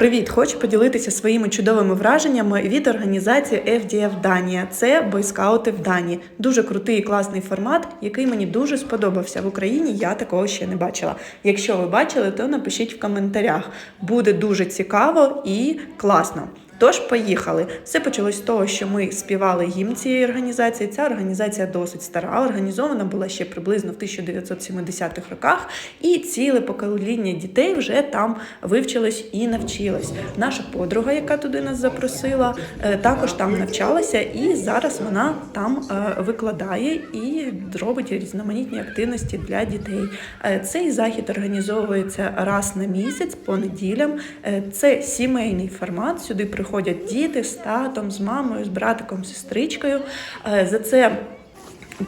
Привіт! Хочу поділитися своїми чудовими враженнями від організації FDF Данія. Це бойскаути в Данії. Дуже крутий і класний формат, який мені дуже сподобався. В Україні я такого ще не бачила. Якщо ви бачили, то напишіть в коментарях. Буде дуже цікаво і класно. Тож поїхали. Все почалось з того, що ми співали гімн цієї організації. Ця організація досить стара, організована була ще приблизно в 1970-х роках, і ціле покоління дітей вже там вивчилось і навчилось. Наша подруга, яка туди нас запросила, е, також там навчалася, і зараз вона там е, викладає і робить різноманітні активності для дітей. Е, Цей захід організовується раз на місяць по неділям. Це сімейний формат. Сюди приходять діти з татом, з мамою, з братиком, з сестричкою. Е, За це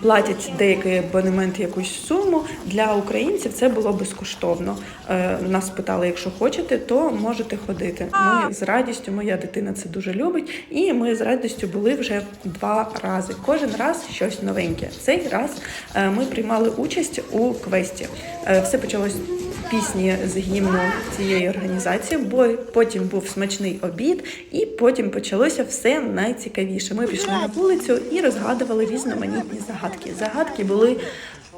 платять деякий абонемент якусь суму. Для українців це було безкоштовно. Е, Нас питали, якщо хочете, то можете ходити. Ми з радістю, моя дитина це дуже любить, і ми з радістю були вже два рази. Кожен раз щось новеньке. Цей раз е, ми приймали участь у квесті. Все почалось пісні з гімну цієї організації, бо потім був смачний обід, і потім почалося все найцікавіше. Ми пішли на вулицю і розгадували різноманітні загадки. Загадки були.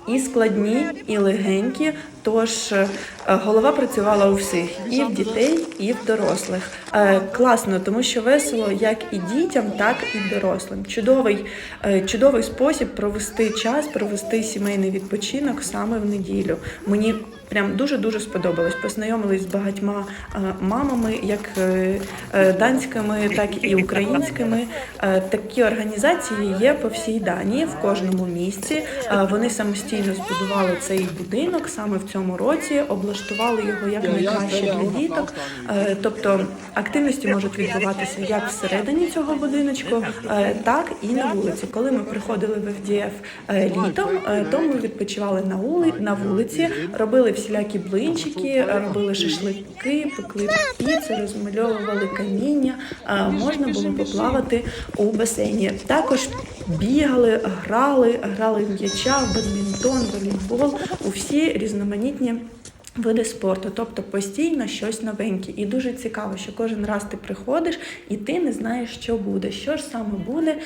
І складні, і легенькі. Тож е, голова працювала у всіх, і в дітей, і в дорослих. Е, Класно, тому що весело як і дітям, так і дорослим. Чудовий, е, чудовий спосіб провести час, провести сімейний відпочинок саме в неділю. Мені прям дуже дуже сподобалось. Познайомились з багатьма е, мамами, як е, е, данськими, так і українськими. Такі організації є по всій Данії, в кожному місці. Вони самостійно збудували цей будинок саме в цьому році, облаштували його як найкраще для діток. Тобто активності можуть відбуватися як всередині цього будиночку, так і на вулиці. Коли ми приходили в е, літом, то ми відпочивали на вулиці, робили всілякі блинчики, робили шашлики, пекли піци, розмальовували каміння. Можна було поплавати у басейні. Також бігали, грали, грали в м'яча, в бадмінтон, волейбол, у всі різноманітні. Види спорту, тобто постійно щось новеньке. І дуже цікаво, що кожен раз ти приходиш і ти не знаєш, що буде, що ж саме буде.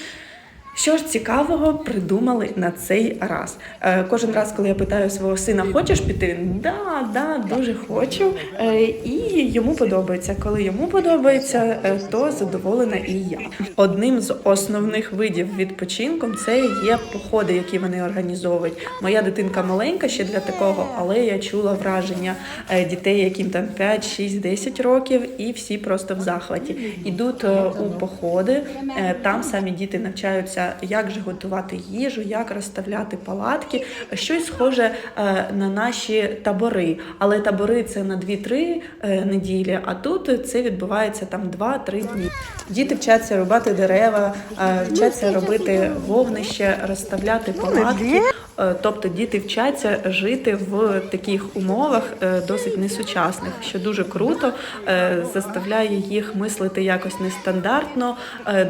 Що ж цікавого придумали на цей раз? Е, кожен раз, коли я питаю свого сина, хочеш піти? Да, да, дуже хочу. Е, і йому подобається. Коли йому подобається, е, то задоволена і я. Одним з основних видів відпочинку це є походи, які вони організовують. Моя дитинка маленька ще для такого, але я чула враження е, дітей, яким там 5, 6, 10 років, і всі просто в захваті. Ідуть е, у походи, е, там самі діти навчаються, як же готувати їжу, як розставляти палатки, щось схоже е, на наші табори. Але табори це на 2-3 е, неділі, а тут це відбувається там 2-3 дні. Діти вчаться рубати дерева, е, вчаться робити вогнище, розставляти палатки. Е, Тобто діти вчаться жити в таких умовах е, досить несучасних, що дуже круто, е, заставляє їх мислити якось нестандартно,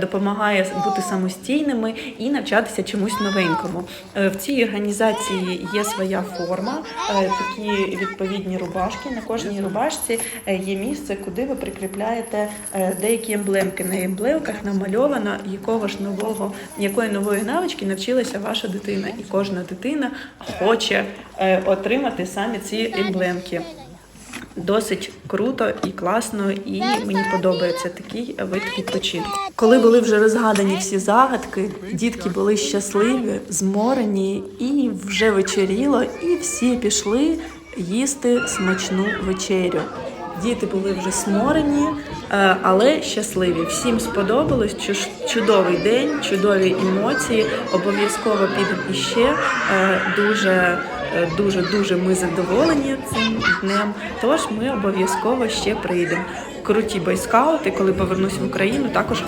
допомагає бути самостійними і навчатися чомусь новенькому. В цій організації є своя форма, такі відповідні рубашки. На кожній рубашці є місце, куди ви прикріпляєте деякі емблемки. На емблемках намальовано, якого ж нового, якої нової навички навчилася ваша дитина, і кожна дитина хоче е, отримати саме ці емблемки. Досить круто і класно, і мені подобається такий вид відпочинку. Коли були вже розгадані всі загадки, дітки були щасливі, зморені, і вже вечеріло, і всі пішли їсти смачну вечерю. Діти були вже сморені, е, але щасливі. Всім сподобалось. Чудовий день, чудові емоції. Обов'язково підемо іще. Е, Дуже, е, дуже, дуже ми задоволені цим днем. Тож ми обов'язково ще прийдемо. Круті бойскаути, коли повернусь в Україну, також